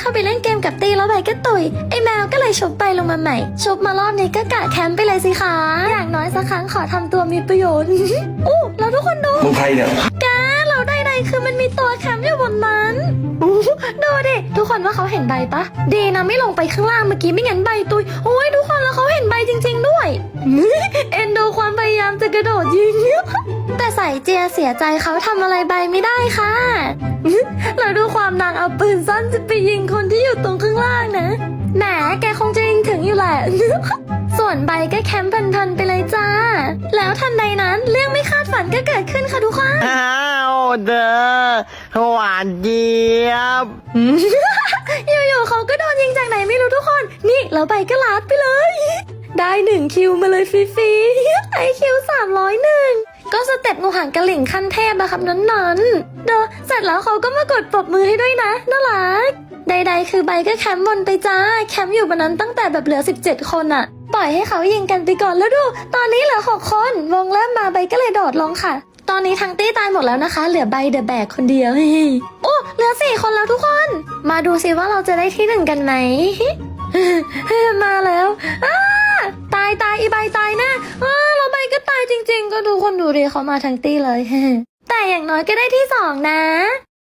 เข้าไปเล่นเกมกับตีแล้วใบก็ตุยไอ้แมวก็เลยชุบไปลงมาใหม่ ชุบมารอบนี้ก็กะแคมป์ไปเลยสิคะอย่างน้อยสักครั้งขอทำตัวมีประโยชน์อู้แล้วทุกคนดูมึงใครเนี่ยแกเราได้ใดคือมันมีตัวแคมป์อยู่บนนั้นอู้ดูดิทุกคนว่าเขาเห็นใบปะดีนะไม่ลงไปข้างล่างเมื่อกี้ไม่งั้นใบตุยโอ้ยทุกคนแล้วเขาเห็นใบจริง ๆ ด้วยเอ็นดูความพยายามจะกระโดดยิงแต่ใส่เจียเสียใจเขาทำอะไรใบไม่ได้ค่ะเราดูความ นางเอาปืนสั้นจะไปยิงคนที่อยู่ตรงข้างล่างนะ แหมแกคงจะยิงถึงอยู่แหละ ส่วนใบก็แคมป์พันๆไปเลยจ้า แล้วทันใดนั้นเรื่องไม่คาดฝันก็เกิดขึ้นค่ะทุกคน อ้าวเด้อหวานเจี๊ยบ อยู่ๆเขาก็โดนยิงจากไหนไม่รู้ทุกคน นี่แล้วใบก็ลาดไปเลย ได้หนึ่งคิวมาเลยฟรีๆ ต็ปงูหางกระหลิ่งขั้นเทพอะครับนั้นๆเดอเสร็จแล้วเขาก็มากดปรบมือให้ด้วยนะน่ารัก ใดๆ คือใบก็แคมป์บนไปจ้า แคมป์อยู่บนนั้นตั้งแต่แบบเหลือ 17 คนอะปล่อยให้เขายิงกันไปก่อนแล้วดู ตอนนี้เหลือ6คน วงเริ่มมาใบก็เลยโดดลงค่ะ ตอนนี้ทั้งตี้ตายหมดแล้วนะคะ เหลือใบเดอะแบกคนเดียวโอ้เหลือสี่คนแล้วทุกคน มาดูสิว่าเราจะได้ที่หนึ่งกันไหมมาแล้วตายตายอีใบตายแนะอ้าเราใบ ก็ตายจริงๆก็ดูคนดูดิเขามาทั้งตี้เลย แต่อย่างน้อยก็ได้ที่สองนะ